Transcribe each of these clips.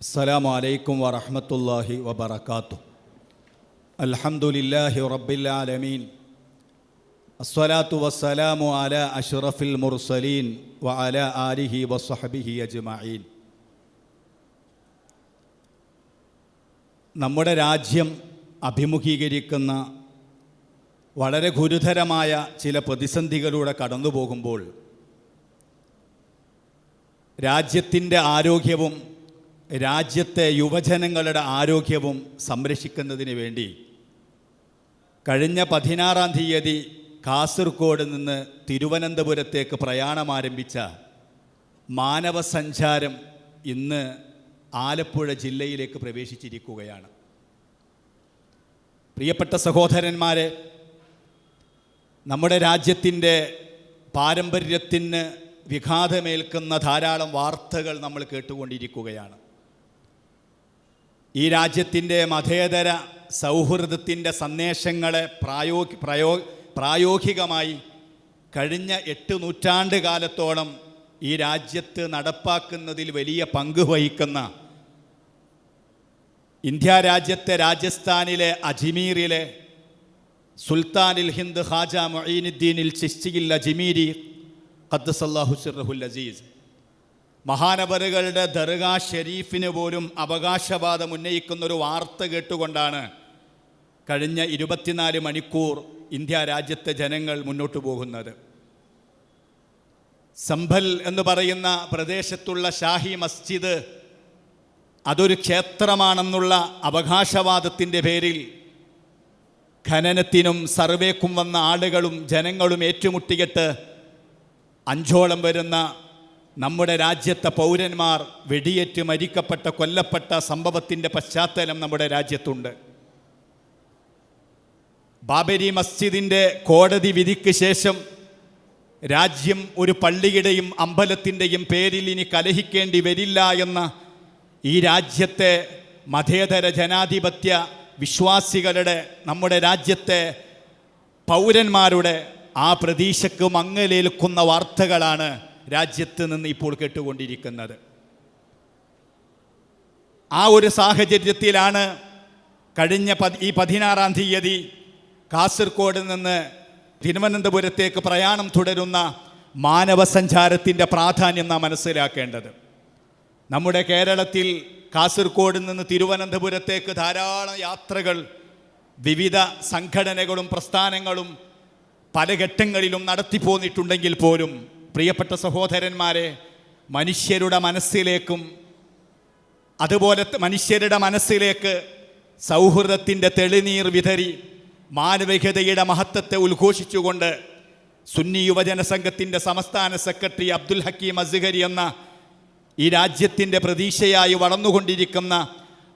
السلام عليكم ورحمة الله وبركاته الحمد لله رب العالمين الصلاة والسلام على أشرف المرسلين وعلى آله وصحبه أجمعين നമ്മുടെ രാജ്യം അഭിമുഖീകരിക്കുന്ന വളരെ ഗുരുതരമായ ചില പ്രതിസന്ധികളിലൂടെ കടന്നു പോകുമ്പോൾ രാജ്യത്തിൻ്റെ ആരോഗ്യവും രാജ്യത്തെ യുവജനങ്ങളുടെ ആരോഗ്യവും സംരക്ഷിക്കുന്നതിന് വേണ്ടി കഴിഞ്ഞ പതിനാറാം തീയതി കാസർഗോഡ് നിന്ന് തിരുവനന്തപുരത്തേക്ക് പ്രയാണം ആരംഭിച്ച മാനവ സഞ്ചാരം ഇന്ന് ആലപ്പുഴ ജില്ലയിലേക്ക് പ്രവേശിച്ചിരിക്കുകയാണ്. പ്രിയപ്പെട്ട സഹോദരന്മാരെ നമ്മുടെ രാജ്യത്തിന്റെ പാരമ്പര്യത്തിന് വിഘാതമേൽക്കുന്ന ധാരാളം വാർത്തകൾ നമ്മൾ കേട്ടുകൊണ്ടിരിക്കുകയാണ്. ഈ രാജ്യത്തിന്റെ മതേതര സൗഹൃദത്തിന്റെ സന്ദേശങ്ങളെ പ്രായോഗി പ്രയോ പ്രായോഗികമായി കഴിഞ്ഞ എട്ട് നൂറ്റാണ്ട് കാലത്തോളം ഈ രാജ്യത്ത് നടപ്പാക്കുന്നതിൽ വലിയ പങ്ക് വഹിക്കുന്ന ഇന്ത്യ രാജ്യത്തെ രാജസ്ഥാനിലെ അജ്മീറിലെ സുൽത്താനിൽ ഹിന്ദ് ഹാജ മൊയ്നുദ്ദീനിൽ ചിസ്റ്റിയിൽ അജ്മീരി ഖദ്സല്ലാഹു സിറഹുൽ അസീസ്. മഹാനവറുകളുടെ ദർഗാ ഷെരീഫിന് പോലും അവകാശവാദം ഉന്നയിക്കുന്ന ഒരു വാർത്ത കേട്ടുകൊണ്ടാണ് കഴിഞ്ഞ ഇരുപത്തിനാല് മണിക്കൂർ ഇന്ത്യ രാജ്യത്തെ ജനങ്ങൾ മുന്നോട്ട് പോകുന്നത്. സംഭൽ എന്ന് പറയുന്ന പ്രദേശത്തുള്ള ഷാഹി മസ്ജിദ് അതൊരു ക്ഷേത്രമാണെന്നുള്ള അവകാശവാദത്തിന്റെ പേരിൽ ഖനനത്തിനും സർവേക്കും വന്ന ആളുകളും ജനങ്ങളും ഏറ്റുമുട്ടിയിട്ട് അഞ്ചോളം വരുന്ന നമ്മുടെ രാജ്യത്തെ പൗരന്മാർ വെടിയേറ്റ് മരിക്കപ്പെട്ട കൊല്ലപ്പെട്ട സംഭവത്തിന്റെ പശ്ചാത്തലം നമ്മുടെ രാജ്യത്തുണ്ട്. ബാബരി മസ്ജിദിന്റെ കോടതി വിധിക്ക് ശേഷം രാജ്യം ഒരു പള്ളിയുടെയും അമ്പലത്തിന്റെയും പേരിൽ ഇനി കലഹിക്കേണ്ടി വരില്ല എന്ന ഈ രാജ്യത്തെ മതേതര ജനാധിപത്യ വിശ്വാസികളുടെ നമ്മുടെ രാജ്യത്തെ പൗരന്മാരുടെ ആ പ്രതീക്ഷക്ക് മങ്ങലേൽക്കുന്ന വാർത്തകളാണ് രാജ്യത്ത് നിന്ന് ഇപ്പോൾ കേട്ടുകൊണ്ടിരിക്കുന്നത്. ആ ഒരു സാഹചര്യത്തിലാണ് കഴിഞ്ഞ ഈ പതിനാറാം തീയതി കാസർഗോഡ് നിന്ന് തിരുവനന്തപുരത്തേക്ക് പ്രയാണം തുടരുന്ന മാനവസഞ്ചാരത്തിന്റെ പ്രാധാന്യം നാം മനസ്സിലാക്കേണ്ടത്. നമ്മുടെ കേരളത്തിൽ കാസർഗോഡ് നിന്ന് തിരുവനന്തപുരത്തേക്ക് ധാരാളം യാത്രകൾ വിവിധ സംഘടനകളും പ്രസ്ഥാനങ്ങളും പല ഘട്ടങ്ങളിലും നടത്തി പോന്നിട്ടുണ്ടെങ്കിൽ പോലും പ്രിയപ്പെട്ട സഹോദരന്മാരെ മനുഷ്യരുടെ മനസ്സിലേക്കും അതുപോലെ മനുഷ്യരുടെ മനസ്സിലേക്ക് സൗഹൃദത്തിന്റെ തെളിനീർ വിതറി മാനവികതയുടെ മഹത്വത്തെ ഉദ്ഘോഷിച്ചുകൊണ്ട് സുന്നി യുവജന സംഘത്തിന്റെ സംസ്ഥാന സെക്രട്ടറി അബ്ദുൽ ഹക്കീം അസ്ഹരി എന്ന ഈ രാജ്യത്തിന്റെ പ്രതീക്ഷയായി വളർന്നുകൊണ്ടിരിക്കുന്ന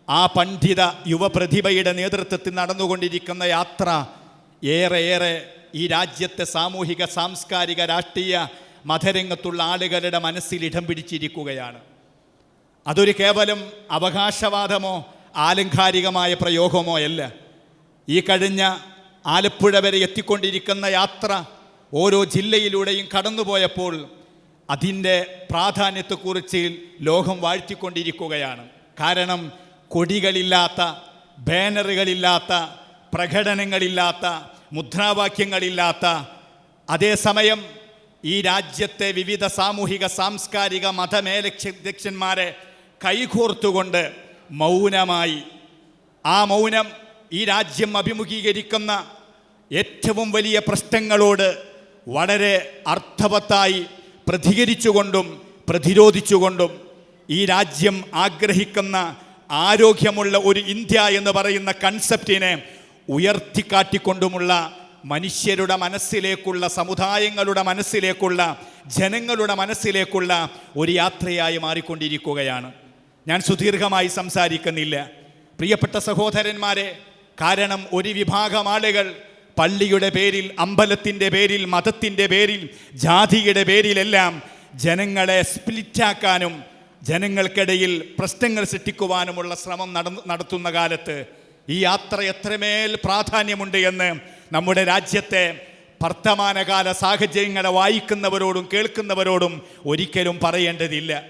ആ പണ്ഡിത യുവപ്രതിഭയുടെ നേതൃത്വത്തിൽ നടന്നുകൊണ്ടിരിക്കുന്ന യാത്ര ഏറെ ഏറെ ഈ രാജ്യത്തെ സാമൂഹിക സാംസ്കാരിക രാഷ്ട്രീയ മതരംഗത്തുള്ള ആളുകളുടെ മനസ്സിൽ ഇടം പിടിച്ചിരിക്കുകയാണ്. അതൊരു കേവലം അവകാശവാദമോ ആലങ്കാരികമായ പ്രയോഗമോ അല്ല. ഈ കഴിഞ്ഞ ആലപ്പുഴ വരെ എത്തിക്കൊണ്ടിരിക്കുന്ന യാത്ര ഓരോ ജില്ലയിലൂടെയും കടന്നുപോയപ്പോൾ അതിന്റെ പ്രാധാന്യത്തെക്കുറിച്ച് ലോകം വാഴ്ത്തിക്കൊണ്ടിരിക്കുകയാണ്. കാരണം കൊടികളില്ലാത്ത ബാനറുകളില്ലാത്ത പ്രകടനങ്ങളില്ലാത്ത മുദ്രാവാക്യങ്ങളില്ലാത്ത അതേസമയം ഈ രാജ്യത്തെ വിവിധ സാമൂഹിക സാംസ്കാരിക മതമേലധ്യക്ഷന്മാരെ കൈകോർത്തുകൊണ്ട് മൗനമായി. ആ മൗനം ഈ രാജ്യം അഭിമുഖീകരിക്കുന്ന ഏറ്റവും വലിയ പ്രശ്നങ്ങളോട് വളരെ അർത്ഥവത്തായി പ്രതികരിച്ചുകൊണ്ടും പ്രതിരോധിച്ചുകൊണ്ടും ഈ രാജ്യം ആഗ്രഹിക്കുന്ന ആരോഗ്യമുള്ള ഒരു ഇന്ത്യ എന്ന് പറയുന്ന കൺസെപ്റ്റിനെ ഉയർത്തിക്കാട്ടിക്കൊണ്ടുമുള്ള മനുഷ്യരുടെ മനസ്സിലേക്കുള്ള സമുദായങ്ങളുടെ മനസ്സിലേക്കുള്ള ജനങ്ങളുടെ മനസ്സിലേക്കുള്ള ഒരു യാത്രയായി മാറിക്കൊണ്ടിരിക്കുകയാണ്. ഞാൻ സുദീർഘമായി സംസാരിക്കുന്നില്ല. പ്രിയപ്പെട്ട സഹോദരന്മാരെ കാരണം ഒരു വിഭാഗം ആളുകൾ പള്ളിയുടെ പേരിൽ അമ്പലത്തിന്റെ പേരിൽ മതത്തിന്റെ പേരിൽ ജാതിയുടെ പേരിലെല്ലാം ജനങ്ങളെ സ്പ്ലിറ്റാക്കാനും ജനങ്ങൾക്കിടയിൽ പ്രശ്നങ്ങൾ സൃഷ്ടിക്കുവാനുമുള്ള ശ്രമം നടത്തുന്ന കാലത്ത് ഈ യാത്ര എത്രമേൽ പ്രാധാന്യമുണ്ട് എന്ന് നമ്മുടെ രാജ്യത്തെ വർത്തമാനകാല സാഹചര്യങ്ങളെ വായിക്കുന്നവരോടും കേൾക്കുന്നവരോടും ഒരിക്കലും പറയേണ്ടതില്ല.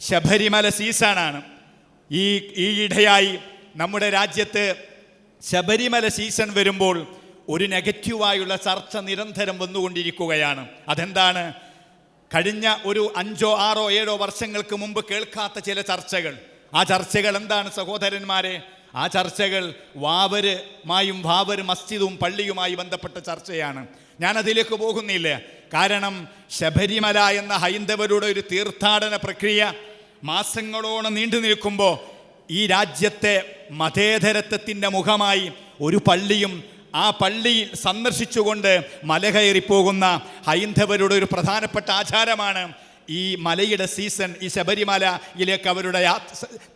ശബരിമല സീസണാണ്. ഈ ഈയിടെയായി നമ്മുടെ രാജ്യത്ത് ശബരിമല സീസൺ വരുമ്പോൾ ഒരു നെഗറ്റീവായുള്ള ചർച്ച നിരന്തരം വന്നുകൊണ്ടിരിക്കുകയാണ്. അതെന്താണ്? കഴിഞ്ഞ ഒരു അഞ്ചോ ആറോ ഏഴോ വർഷങ്ങൾക്ക് മുമ്പ് കേൾക്കാത്ത ചില ചർച്ചകൾ. ആ ചർച്ചകൾ എന്താണ് സഹോദരന്മാരെ? ആ ചർച്ചകൾ വാവരുമായും വാവര് മസ്ജിദും പള്ളിയുമായി ബന്ധപ്പെട്ട ചർച്ചയാണ്. ഞാൻ അതിലേക്ക് പോകുന്നില്ല. കാരണം ശബരിമല എന്ന ഹൈന്ദവരുടെ ഒരു തീർത്ഥാടന പ്രക്രിയ മാസങ്ങളോളം നീണ്ടു നിൽക്കുമ്പോൾ ഈ രാജ്യത്തെ മതേതരത്വത്തിന്റെ മുഖമായി ഒരു പള്ളിയും ആ പള്ളിയിൽ സന്ദർശിച്ചുകൊണ്ട് മല കയറിപ്പോകുന്ന ഹൈന്ദവരുടെ ഒരു പ്രധാനപ്പെട്ട ആചാരമാണ് ഈ മലയുടെ സീസൺ ഈ ശബരിമലയിലേക്ക് അവരുടെ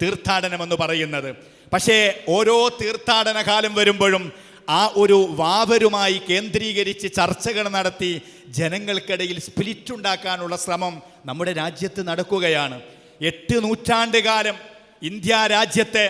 തീർത്ഥാടനം എന്ന് പറയുന്നത്. പക്ഷേ ഓരോ തീർത്ഥാടന കാലം വരുമ്പോഴും ആ ഒരു വാവരുമായി കേന്ദ്രീകരിച്ച് ചർച്ചകൾ നടത്തി ജനങ്ങൾക്കിടയിൽ സ്പിരിറ്റ് ഉണ്ടാക്കാനുള്ള ശ്രമം നമ്മുടെ രാജ്യത്ത് നടക്കുകയാണ്. എട്ട് നൂറ്റാണ്ട് കാലം ഇന്ത്യ രാജ്യത്തെ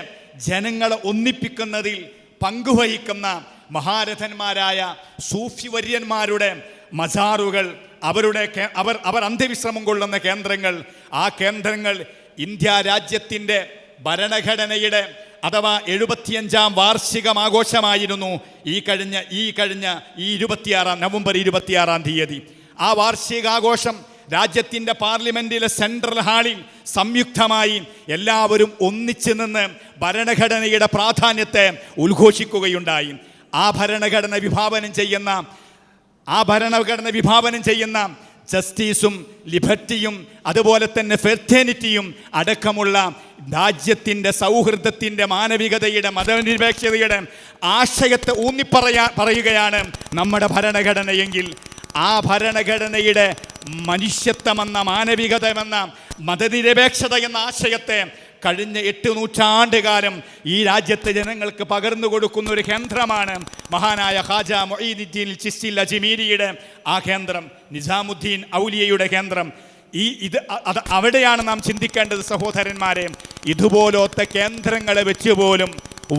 ജനങ്ങളെ ഒന്നിപ്പിക്കുന്നതിൽ പങ്കുവഹിക്കുന്ന മഹാരഥന്മാരായ സൂഫി വര്യന്മാരുടെ മസാറുകൾ അവരുടെ അവർ അവർ അന്ത്യവിശ്രമം കൊള്ളുന്ന കേന്ദ്രങ്ങൾ ആ കേന്ദ്രങ്ങൾ ഇന്ത്യ രാജ്യത്തിന്റെ ഭരണഘടനയുടെ അഥവാ എഴുപത്തിയഞ്ചാം വാർഷികം ആഘോഷമായിരുന്നു ഈ കഴിഞ്ഞ ഈ കഴിഞ്ഞ ഈ ഇരുപത്തിയാറാം നവംബർ ഇരുപത്തിയാറാം തീയതി. ആ വാർഷികാഘോഷം രാജ്യത്തിന്റെ പാർലമെന്റിലെ സെൻട്രൽ ഹാളിൽ സംയുക്തമായി എല്ലാവരും ഒന്നിച്ചു നിന്ന് ഭരണഘടനയുടെ പ്രാധാന്യത്തെ ഉദ്ഘോഷിക്കുകയുണ്ടായി. ആ ഭരണഘടന വിഭാവനം ചെയ്യുന്ന ആ ഭരണഘടന വിഭാവനം ചെയ്യുന്ന ജസ്റ്റിസും ലിബർട്ടിയും അതുപോലെ തന്നെ ഫെർത്തേനിറ്റിയും അടക്കമുള്ള രാജ്യത്തിന്റെ സൗഹൃദത്തിന്റെ മാനവികതയുടെ മതനിരപേക്ഷതയുടെ ആശയത്തെ ഊന്നിപ്പറയാ പറയുകയാണ് നമ്മുടെ ഭരണഘടനയെങ്കിൽ. ആ ഭരണഘടനയുടെ മനുഷ്യത്വമെന്ന മാനവികതമെന്ന മതനിരപേക്ഷത എന്ന ആശയത്തെ കഴിഞ്ഞ എട്ട് നൂറ്റാണ്ടുകാലം ഈ രാജ്യത്തെ ജനങ്ങൾക്ക് പകർന്നു കൊടുക്കുന്ന ഒരു കേന്ദ്രമാണ് മഹാനായ ഹാജ മൊയ്ദീൻ ചിസ്റ്റിൽ അജിമീരിയുടെ ആ കേന്ദ്രം നിസാമുദ്ദീൻ ഔലിയയുടെ കേന്ദ്രം. ഈ ഇത് അത് അവിടെയാണ് നാം ചിന്തിക്കേണ്ടത് സഹോദരന്മാരെ. ഇതുപോലത്തെ കേന്ദ്രങ്ങളെ വെച്ച് പോലും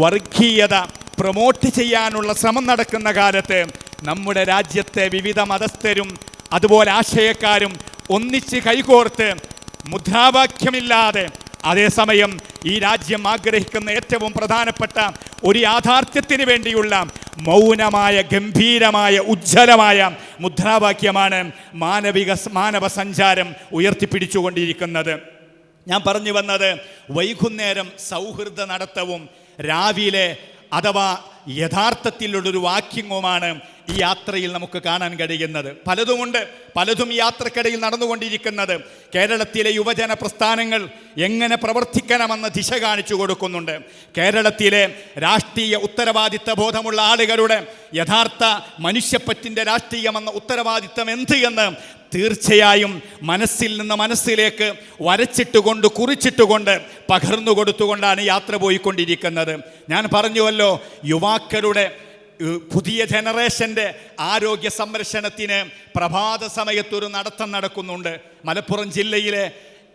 വർഗീയത പ്രൊമോട്ട് ചെയ്യാനുള്ള ശ്രമം നടക്കുന്ന കാലത്ത് നമ്മുടെ രാജ്യത്തെ വിവിധ മതസ്ഥരും അതുപോലെ ആശയക്കാരും ഒന്നിച്ച് കൈകോർത്ത് മുദ്രാവാക്യമില്ലാതെ അതേസമയം ഈ രാജ്യം ആഗ്രഹിക്കുന്ന ഏറ്റവും പ്രധാനപ്പെട്ട ഒരു യാഥാർത്ഥ്യത്തിന് വേണ്ടിയുള്ള മൗനമായ ഗംഭീരമായ ഉജ്ജ്വലമായ മുദ്രാവാക്യമാണ് മാനവിക മാനവ സഞ്ചാരം ഉയർത്തിപ്പിടിച്ചുകൊണ്ടിരിക്കുന്നത്. ഞാൻ പറഞ്ഞു വന്നത് വൈകുന്നേരം സൗഹൃദ നടത്തവും രാവിലെ അഥവാ യഥാർത്ഥത്തിലുള്ളൊരു വാക്യങ്ങുമാണ് ഈ യാത്രയിൽ നമുക്ക് കാണാൻ കഴിയുന്നത്. പലതുമുണ്ട്. പലതും യാത്രക്കിടയിൽ നടന്നുകൊണ്ടിരിക്കുന്നത്. കേരളത്തിലെ യുവജന പ്രസ്ഥാനങ്ങൾ എങ്ങനെ പ്രവർത്തിക്കണമെന്ന് ദിശ കാണിച്ചു കൊടുക്കുന്നുണ്ട്. കേരളത്തിലെ രാഷ്ട്രീയ ഉത്തരവാദിത്ത ബോധമുള്ള ആളുകളുടെ യഥാർത്ഥ മനുഷ്യപ്പറ്റിന്റെ രാഷ്ട്രീയമെന്ന ഉത്തരവാദിത്തം എന്ത് എന്ന് തീർച്ചയായും മനസ്സിൽ നിന്ന് മനസ്സിലേക്ക് വരച്ചിട്ടുകൊണ്ട് കുറിച്ചിട്ടുകൊണ്ട് പകർന്നു കൊടുത്തുകൊണ്ടാണ് യാത്ര പോയിക്കൊണ്ടിരിക്കുന്നത്. ഞാൻ പറഞ്ഞുവല്ലോ യുവാക്കളുടെ പുതിയ ജനറേഷന്റെ ആരോഗ്യ സംരക്ഷണത്തിന് പ്രഭാത സമയത്തൊരു നടത്തം നടക്കുന്നുണ്ട്. മലപ്പുറം ജില്ലയിലെ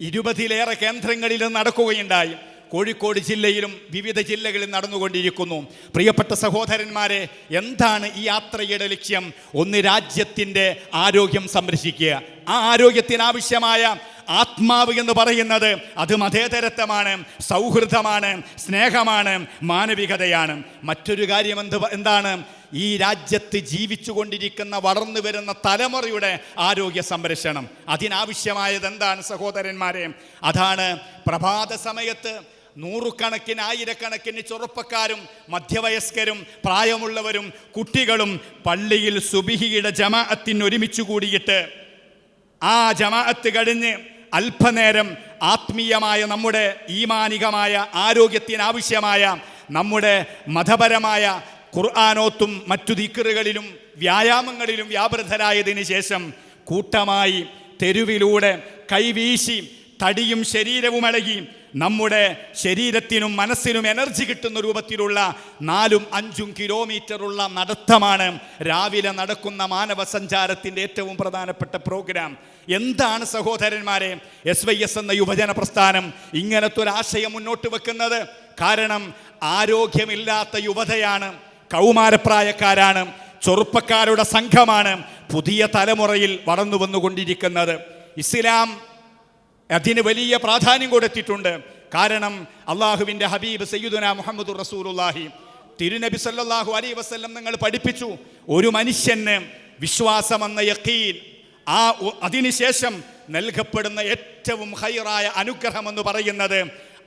ഇരുപതിലേറെ കേന്ദ്രങ്ങളിൽ നടക്കുകയുണ്ടായി. കോഴിക്കോട് ജില്ലയിലും വിവിധ ജില്ലകളിൽ നടന്നുകൊണ്ടിരിക്കുന്നു. പ്രിയപ്പെട്ട സഹോദരന്മാരെ എന്താണ് ഈ യാത്രയുടെ ലക്ഷ്യം? ഒന്ന് രാജ്യത്തിന്റെ ആരോഗ്യം സംരക്ഷിക്കുക. ആ ആരോഗ്യത്തിനാവശ്യമായ ആത്മാവ് എന്ന് പറയുന്നത് അത് മതേതരത്വമാണ് സൗഹൃദമാണ് സ്നേഹമാണ് മാനവികതയാണ്. മറ്റൊരു കാര്യം എന്ത് എന്താണ്? ഈ രാജ്യത്ത് ജീവിച്ചു കൊണ്ടിരിക്കുന്ന വളർന്നു വരുന്ന തലമുറയുടെ ആരോഗ്യ സംരക്ഷണം. അതിനാവശ്യമായത് എന്താണ് സഹോദരന്മാരെ? അതാണ് പ്രഭാത സമയത്ത് നൂറുകണക്കിന് ആയിരക്കണക്കിന് ചെറുപ്പക്കാരും മധ്യവയസ്കരും പ്രായമുള്ളവരും കുട്ടികളും പള്ളിയിൽ സുബിഹിയുടെ ജമാഅത്തിന് ഒരുമിച്ച് കൂടിയിട്ട് ആ ജമാഅത്ത് കഴിഞ്ഞ് അല്പനേരം ആത്മീയമായ നമ്മുടെ ഈമാനികമായ ആരോഗ്യത്തിനാവശ്യമായ നമ്മുടെ മതപരമായ ഖുർആാനോത്തും മറ്റു ദിക്കറുകളിലും വ്യായാമങ്ങളിലും വ്യാപൃതരായതിനു ശേഷം കൂട്ടമായി തെരുവിലൂടെ കൈവീശി തടിയും ശരീരവും ഇളകി നമ്മുടെ ശരീരത്തിനും മനസ്സിനും എനർജി കിട്ടുന്ന രൂപത്തിലുള്ള നാലും അഞ്ചും കിലോമീറ്ററുള്ള നടത്തമാണ് രാവിലെ നടക്കുന്ന മാനവ സഞ്ചാരത്തിന്റെ ഏറ്റവും പ്രധാനപ്പെട്ട പ്രോഗ്രാം എന്താണ് സഹോദരന്മാരെ? എസ് വൈ എസ് എന്ന യുവജന പ്രസ്ഥാനം ഇങ്ങനത്തെ ഒരു ആശയം മുന്നോട്ട് വെക്കുന്നത് കാരണം ആരോഗ്യമില്ലാത്ത യുവതയാണ് കൗമാരപ്രായക്കാരാണ് ചെറുപ്പക്കാരുടെ സംഘമാണ് പുതിയ തലമുറയിൽ വളർന്നു വന്നുകൊണ്ടിരിക്കുന്നത്. ഇസ്ലാം അതിന് വലിയ പ്രാധാന്യം കൊടുത്തിട്ടുണ്ട്. കാരണം അള്ളാഹുവിന്റെ ഹബീബ് സയ്യുദുന മുഹമ്മദ് റസൂലുല്ലാഹി തിരുനബി സല്ലാഹു അലൈ വസല്ലം നിങ്ങൾ പഠിപ്പിച്ചു. ഒരു മനുഷ്യന് വിശ്വാസമെന്ന യക്കീൻ ആ അതിനുശേഷം നൽകപ്പെടുന്ന ഏറ്റവും ഹൈറായ അനുഗ്രഹം എന്ന് പറയുന്നത്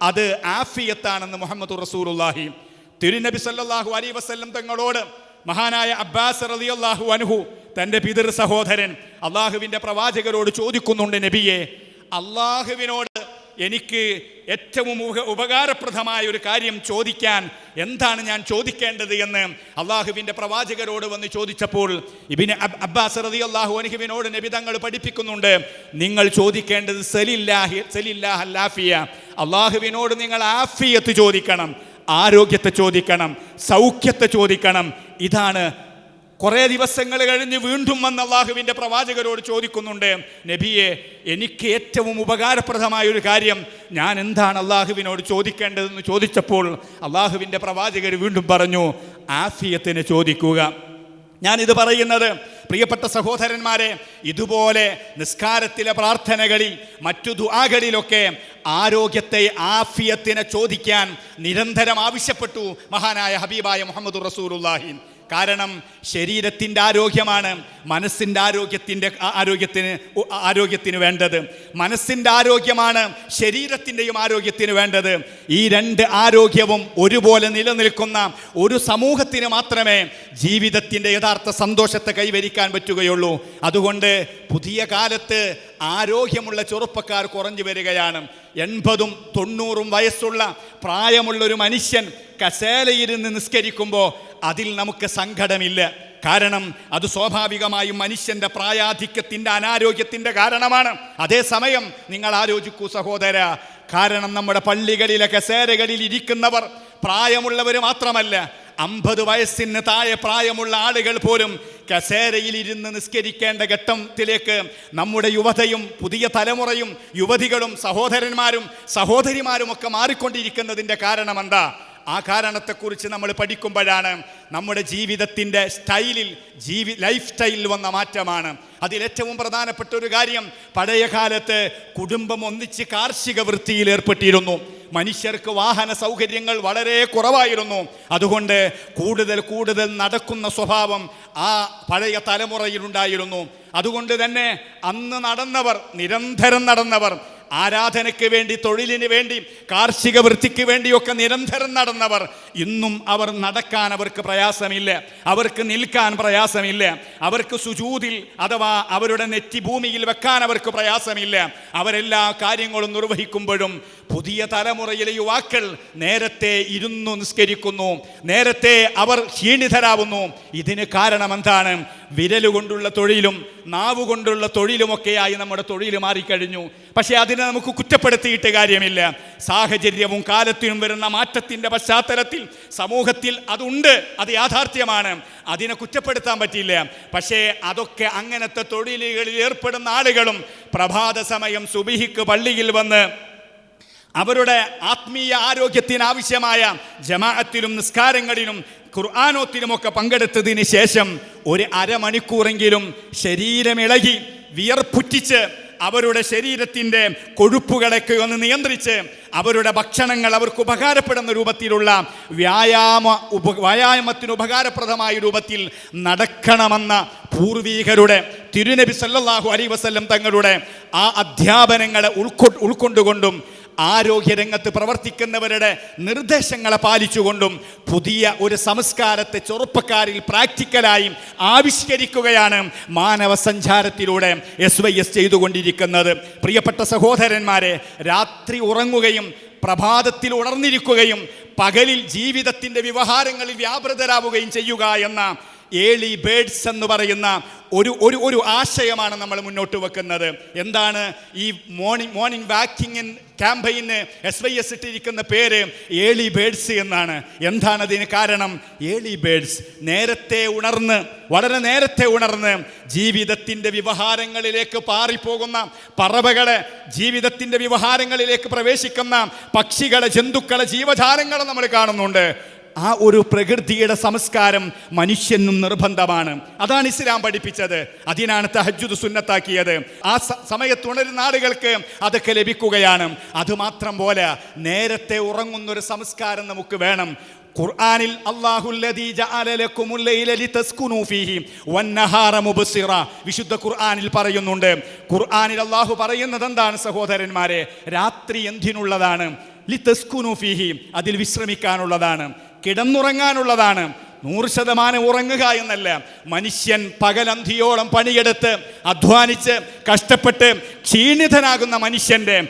അത് ആഫിയത്താണെന്ന് മുഹമ്മദ് റസൂലുല്ലാഹി തിരുനബി സല്ലാഹു അലൈ വസല്ലം തങ്ങളോട് മഹാനായ അബ്ബാസ് റളിയല്ലാഹു അനുഹു തന്റെ പിതൃ സഹോദരൻ അള്ളാഹുവിന്റെ പ്രവാചകരോട് ചോദിക്കുന്നുണ്ട് നബിയെ അള്ളാഹുവിനോട് എനിക്ക് ഏറ്റവും ഉപകാരപ്രദമായ ഒരു കാര്യം ചോദിക്കാൻ എന്താണ് ഞാൻ ചോദിക്കേണ്ടത് എന്ന് അള്ളാഹുവിന്റെ പ്രവാചകരോട് വന്ന് ചോദിച്ചപ്പോൾ ഇബിന് അബ്- അബ്ബാസ് റതി അള്ളാഹു അനഹുവിനോട് നബിതങ്ങൾ പഠിപ്പിക്കുന്നുണ്ട് നിങ്ങൾ ചോദിക്കേണ്ടത് സലില്ലാഹി സലില്ലാഹ് അല്ലാഫിയ. അള്ളാഹുവിനോട് നിങ്ങൾ ആഫിയത്ത് ചോദിക്കണം ആരോഗ്യത്തെ ചോദിക്കണം സൗഖ്യത്തെ ചോദിക്കണം. ഇതാണ് കുറേ ദിവസങ്ങൾ കഴിഞ്ഞ് വീണ്ടും വന്ന് അള്ളാഹുവിന്റെ പ്രവാചകരോട് ചോദിക്കുന്നുണ്ട് നബിയെ എനിക്ക് ഏറ്റവും ഉപകാരപ്രദമായ ഒരു കാര്യം ഞാൻ എന്താണ് അള്ളാഹുവിനോട് ചോദിക്കേണ്ടതെന്ന് ചോദിച്ചപ്പോൾ അള്ളാഹുവിന്റെ പ്രവാചകർ വീണ്ടും പറഞ്ഞു ആഫിയത്തിന് ചോദിക്കുക. ഞാനിത് പറയുന്നത് പ്രിയപ്പെട്ട സഹോദരന്മാരെ ഇതുപോലെ നിസ്കാരത്തിലെ പ്രാർത്ഥനകളിൽ മറ്റു ദുആകളിലൊക്കെ ആരോഗ്യത്തെ ആഫിയത്തിനെ ചോദിക്കാൻ നിരന്തരം ആവശ്യപ്പെട്ടു മഹാനായ ഹബീബായ മുഹമ്മദ് റസൂലുള്ളാഹി. കാരണം ശരീരത്തിന്റെ ആരോഗ്യമാണ് മനസ്സിന്റെ ആരോഗ്യത്തിന്റെ ആരോഗ്യത്തിന് ആരോഗ്യത്തിന് വേണ്ടത്. മനസ്സിന്റെ ആരോഗ്യമാണ് ശരീരത്തിന്റെയും ആരോഗ്യത്തിന് വേണ്ടത്. ഈ രണ്ട് ആരോഗ്യവും ഒരുപോലെ നിലനിൽക്കുന്ന ഒരു സമൂഹത്തിന് മാത്രമേ ജീവിതത്തിന്റെ യഥാർത്ഥ സന്തോഷത്തെ കൈവരിക്കാൻ പറ്റുകയുള്ളൂ. അതുകൊണ്ട് പുതിയ കാലത്ത് ആരോഗ്യമുള്ള ചെറുപ്പക്കാർ കുറഞ്ഞു വരികയാണ്. എൺപതും തൊണ്ണൂറും വയസ്സുള്ള പ്രായമുള്ളൊരു മനുഷ്യൻ കസേലയിരുന്ന് നിസ്കരിക്കുമ്പോൾ അതിൽ നമുക്ക് സങ്കടമില്ല. കാരണം അത് സ്വാഭാവികമായും മനുഷ്യന്റെ പ്രായാധിക്യത്തിന്റെ അനാരോഗ്യത്തിന്റെ കാരണമാണ്. അതേസമയം നിങ്ങൾ ആലോചിക്കൂ സഹോദര കാരണം നമ്മുടെ പള്ളികളിലെ കസേരകളിൽ ഇരിക്കുന്നവർ പ്രായമുള്ളവർ മാത്രമല്ല അമ്പത് വയസ്സിന് താഴെ പ്രായമുള്ള ആളുകൾ പോലും കസേരയിൽ ഇരുന്ന് നിസ്കരിക്കേണ്ട ഘട്ടത്തിലേക്ക് നമ്മുടെ യുവതയും പുതിയ തലമുറയും യുവതികളും സഹോദരന്മാരും സഹോദരിമാരും ഒക്കെ മാറിക്കൊണ്ടിരിക്കുന്നതിന്റെ കാരണം എന്താ ആ കാരണത്തെക്കുറിച്ച് നമ്മൾ പഠിക്കുമ്പോഴാണ് നമ്മുടെ ജീവിതത്തിന്റെ സ്റ്റൈലിൽ ജീവി ലൈഫ് സ്റ്റൈലിൽ വന്ന മാറ്റമാണ്. അതിലേറ്റവും പ്രധാനപ്പെട്ട ഒരു കാര്യം പഴയ കാലത്ത് കുടുംബം ഒന്നിച്ച് കാർഷിക വൃത്തിയിൽ ഏർപ്പെട്ടിരുന്നു. മനുഷ്യർക്ക് വാഹന സൗകര്യങ്ങൾ വളരെ കുറവായിരുന്നു. അതുകൊണ്ട് കൂടുതൽ കൂടുതൽ നടക്കുന്ന സ്വഭാവം ആ പഴയ തലമുറയിലുണ്ടായിരുന്നു അതുകൊണ്ട് തന്നെ അന്ന് നടന്നവർ നിരന്തരം നടന്നവർ ആരാധനയ്ക്ക് വേണ്ടി തൊഴിലിന് വേണ്ടി കാർഷിക വൃത്തിക്ക് വേണ്ടിയൊക്കെ നിരന്തരം നടന്നവർ ഇന്നും അവർ നടക്കാൻ അവർക്ക് പ്രയാസമില്ല. അവർക്ക് നിൽക്കാൻ പ്രയാസമില്ല. അവർക്ക് സുജൂതിൽ അഥവാ അവരുടെ നെറ്റി ഭൂമിയിൽ വെക്കാൻ അവർക്ക് പ്രയാസമില്ല. അവരെല്ലാ കാര്യങ്ങളും നിർവഹിക്കുമ്പോഴും പുതിയ തലമുറയിലെ യുവാക്കൾ നേരത്തെ ഇരുന്നു നിസ്കരിക്കുന്നു. നേരത്തെ അവർ ക്ഷീണിതരാവുന്നു. ഇതിന് കാരണം എന്താണ്? വിരലുകൊണ്ടുള്ള തൊഴിലും നാവ് കൊണ്ടുള്ള തൊഴിലുമൊക്കെയായി നമ്മുടെ തൊഴിൽ മാറിക്കഴിഞ്ഞു. പക്ഷേ അതിനെ നമുക്ക് കുറ്റപ്പെടുത്തിയിട്ട് കാര്യമില്ല. സാഹചര്യവും കാലത്തിനും വരുന്ന മാറ്റത്തിന്റെ പശ്ചാത്തലത്തിൽ സമൂഹത്തിൽ അതുണ്ട് അത് യാഥാർത്ഥ്യമാണ്. അതിനെ കുറ്റപ്പെടുത്താൻ പറ്റില്ല പക്ഷേ അതൊക്കെ അങ്ങനത്തെ തൊഴിലുകളിൽ ഏർപ്പെടുന്ന ആളുകളും പ്രഭാത സമയം സുബിഹിക്ക് പള്ളിയിൽ വന്ന് അവരുടെ ആത്മീയ ആരോഗ്യത്തിനാവശ്യമായ ജമാഅത്തിലും നിസ്കാരങ്ങളിലും ഖുർആാനോത്തിലുമൊക്കെ പങ്കെടുത്തതിന് ശേഷം ഒരു അരമണിക്കൂറെങ്കിലും ശരീരമിളകി വിയർപ്പുറ്റിച്ച് അവരുടെ ശരീരത്തിന്റെ കൊഴുപ്പുകളൊക്കെ ഒന്ന് നിയന്ത്രിച്ച് അവരുടെ ഭക്ഷണങ്ങൾ അവർക്ക് ഉപകാരപ്പെടുന്ന രൂപത്തിലുള്ള വ്യായാമ ഉപ വ്യായാമത്തിന് ഉപകാരപ്രദമായ രൂപത്തിൽ നടക്കണമെന്ന പൂർവീകരുടെ തിരുനബി സല്ലാഹു വസല്ലം തങ്ങളുടെ ആ അധ്യാപനങ്ങളെ ഉൾക്കൊ ഉൾക്കൊണ്ടുകൊണ്ടും ആരോഗ്യരംഗത്ത് പ്രവർത്തിക്കുന്നവരുടെ നിർദ്ദേശങ്ങളെ പാലിച്ചുകൊണ്ടും പുതിയ ഒരു സംസ്കാരത്തെ ചെറുപ്പക്കാരിൽ പ്രാക്ടിക്കലായും ആവിഷ്കരിക്കുകയാണ് മാനവ സഞ്ചാരത്തിലൂടെ എസ് വൈ എസ് ചെയ്തുകൊണ്ടിരിക്കുന്നത്. പ്രിയപ്പെട്ട സഹോദരന്മാരെ രാത്രി ഉറങ്ങുകയും പ്രഭാതത്തിൽ ഉണർന്നിരിക്കുകയും പകലിൽ ജീവിതത്തിന്റെ വ്യവഹാരങ്ങളിൽ വ്യാപൃതരാവുകയും ചെയ്യുക എന്ന ഏളി ബേഡ്സ് എന്ന് പറയുന്ന ഒരു ഒരു ഒരു ആശയമാണ് നമ്മൾ മുന്നോട്ട് വെക്കുന്നത്. എന്താണ്? ഈ മോർണിംഗ് മോർണിംഗ് വാക്കിംഗ് ക്യാമ്പയിന് എസ് വൈ എസ് ഇട്ടിരിക്കുന്ന പേര് ഏളി ബേഡ്സ് എന്നാണ്. എന്താണ് അതിന് കാരണം? ഏളി ബേഡ്സ് നേരത്തെ ഉണർന്ന് വളരെ നേരത്തെ ഉണർന്ന് ജീവിതത്തിന്റെ വ്യവഹാരങ്ങളിലേക്ക് പാറിപ്പോകുന്ന പറവകളെ ജീവിതത്തിന്റെ വ്യവഹാരങ്ങളിലേക്ക് പ്രവേശിക്കുന്ന പക്ഷികളെ ജന്തുക്കളെ ജീവജാലങ്ങളെ നമ്മൾ കാണുന്നുണ്ട്. ആ ഒരു പ്രകൃതിയുടെ സംസ്കാരം മനുഷ്യനും നിർബന്ധമാണ്. അതാണ് ഇസ്ലാം പഠിപ്പിച്ചത്. അതിനാണ് തഹജുദ് സുന്നത്താക്കിയത്. ആ സമയത്തുണരുന്ന ആളുകൾക്ക് അതൊക്കെ ലഭിക്കുകയാണ്. അതുമാത്രം പോലെ നേരത്തെ ഉറങ്ങുന്നൊരു സംസ്കാരം നമുക്ക് വേണം. ഖുർആനിൽ വിശുദ്ധ ഖുർആനിൽ പറയുന്നുണ്ട്. ഖുർആനിൽ അള്ളാഹു പറയുന്നത് എന്താണ് സഹോദരന്മാരെ? രാത്രി എന്തിനുള്ളതാണ്? ലിതസ്കുനൂ ഫീഹി. അതിൽ വിശ്രമിക്കാനുള്ളതാണ്. കിടന്നുറങ്ങാനുള്ളതാണ്. നൂറ് ശതമാനം ഉറങ്ങുക എന്നല്ല. മനുഷ്യൻ പകലന്ധിയോളം പണിയെടുത്ത് അധ്വാനിച്ച് കഷ്ടപ്പെട്ട് ക്ഷീണിതനാകുന്ന മനുഷ്യന്റെ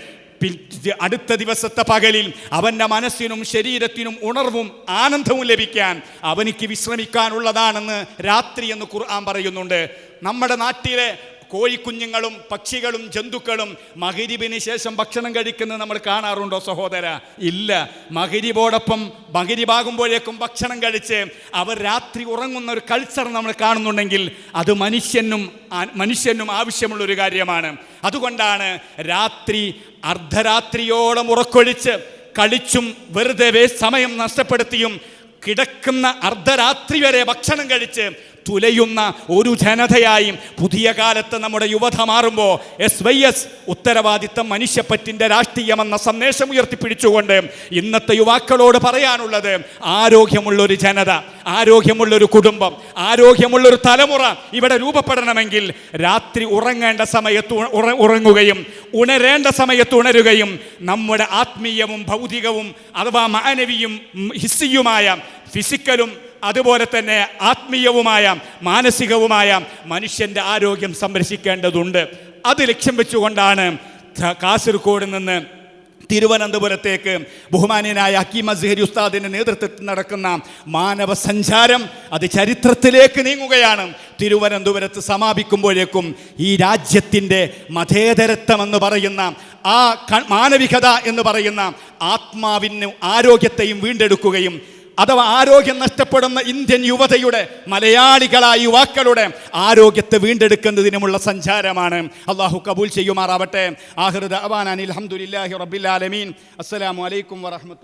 അടുത്ത ദിവസത്തെ പകലിൽ അവന്റെ മനസ്സിനും ശരീരത്തിനും ഉണർവും ആനന്ദവും ലഭിക്കാൻ അവനിക്ക് വിശ്രമിക്കാനുള്ളതാണെന്ന് രാത്രി എന്ന് ഖുർആൻ പറയുന്നുണ്ട്. നമ്മുടെ നാട്ടിലെ കോഴിക്കുഞ്ഞുങ്ങളും പക്ഷികളും ജന്തുക്കളും മകരിബിന് ശേഷം ഭക്ഷണം കഴിക്കുന്നത് നമ്മൾ കാണാറുണ്ടോ സഹോദര? ഇല്ല. മകരിബോടൊപ്പം മകരിബാകുമ്പോഴേക്കും ഭക്ഷണം കഴിച്ച് അവർ രാത്രി ഉറങ്ങുന്ന ഒരു കൾച്ചർ നമ്മൾ കാണുന്നുണ്ടെങ്കിൽ അത് മനുഷ്യനും മനുഷ്യനും ആവശ്യമുള്ള ഒരു കാര്യമാണ്. അതുകൊണ്ടാണ് രാത്രി അർദ്ധരാത്രിയോളം ഉറക്കൊഴിച്ച് കളിച്ചും വെറുതെ സമയം നഷ്ടപ്പെടുത്തിയും കിടക്കുന്ന അർദ്ധരാത്രി വരെ ഭക്ഷണം കഴിച്ച് തുലയുന്ന ഒരു ജനതയായും പുതിയ കാലത്ത് നമ്മുടെ യുവത മാറുമ്പോൾ എസ് വൈ എസ് ഉത്തരവാദിത്തം മനുഷ്യപ്പറ്റിന്റെ രാഷ്ട്രീയമെന്ന സന്ദേശം ഉയർത്തിപ്പിടിച്ചുകൊണ്ട് ഇന്നത്തെ യുവാക്കളോട് പറയാനുള്ളത് ആരോഗ്യമുള്ളൊരു ജനത ആരോഗ്യമുള്ളൊരു കുടുംബം ആരോഗ്യമുള്ളൊരു തലമുറ ഇവിടെ രൂപപ്പെടണമെങ്കിൽ രാത്രി ഉറങ്ങേണ്ട സമയത്ത് ഉറങ്ങുകയും ഉണരേണ്ട സമയത്ത് ഉണരുകയും നമ്മുടെ ആത്മീയവും ഭൗതികവും അഥവാ മാനവിയും ഹിസ്സിയുമായ ഫിസിക്കലും അതുപോലെ തന്നെ ആത്മീയവുമായ മാനസികവുമായ മനുഷ്യന്റെ ആരോഗ്യം സംരക്ഷിക്കേണ്ടതുണ്ട്. അത് ലക്ഷ്യം വെച്ചുകൊണ്ടാണ് കാസർഗോഡ് നിന്ന് തിരുവനന്തപുരത്തേക്ക് ബഹുമാന്യനായ ഹക്കീം അസ്ഹരി ഉസ്താദിന്റെ നേതൃത്വത്തിൽ നടക്കുന്ന മാനവ സഞ്ചാരം അത് ചരിത്രത്തിലേക്ക് നീങ്ങുകയാണ്. തിരുവനന്തപുരത്ത് സമാപിക്കുമ്പോഴേക്കും ഈ രാജ്യത്തിന്റെ മതേതരത്വം എന്ന് പറയുന്ന ആ മാനവികത എന്ന് പറയുന്ന ആത്മാവിന് ആരോഗ്യത്തെയും വീണ്ടെടുക്കുകയും അഥവാ ആരോഗ്യം നഷ്ടപ്പെടുന്ന ഇന്ത്യൻ യുവതയുടെ മലയാളികളായ യുവാക്കളുടെ ആരോഗ്യത്തെ വീണ്ടെടുക്കുന്നതിനുമുള്ള സഞ്ചാരമാണ്. അള്ളാഹു കബൂൽ ചെയ്യുമാറാവട്ടെ. ആഹൃദ അവാനാൻ അലഹമുല്ലാഹി റബ്ബിൽ ആലമീൻ. അസ്സലാമു അലൈക്കും വറഹ്മത്തുള്ളാഹി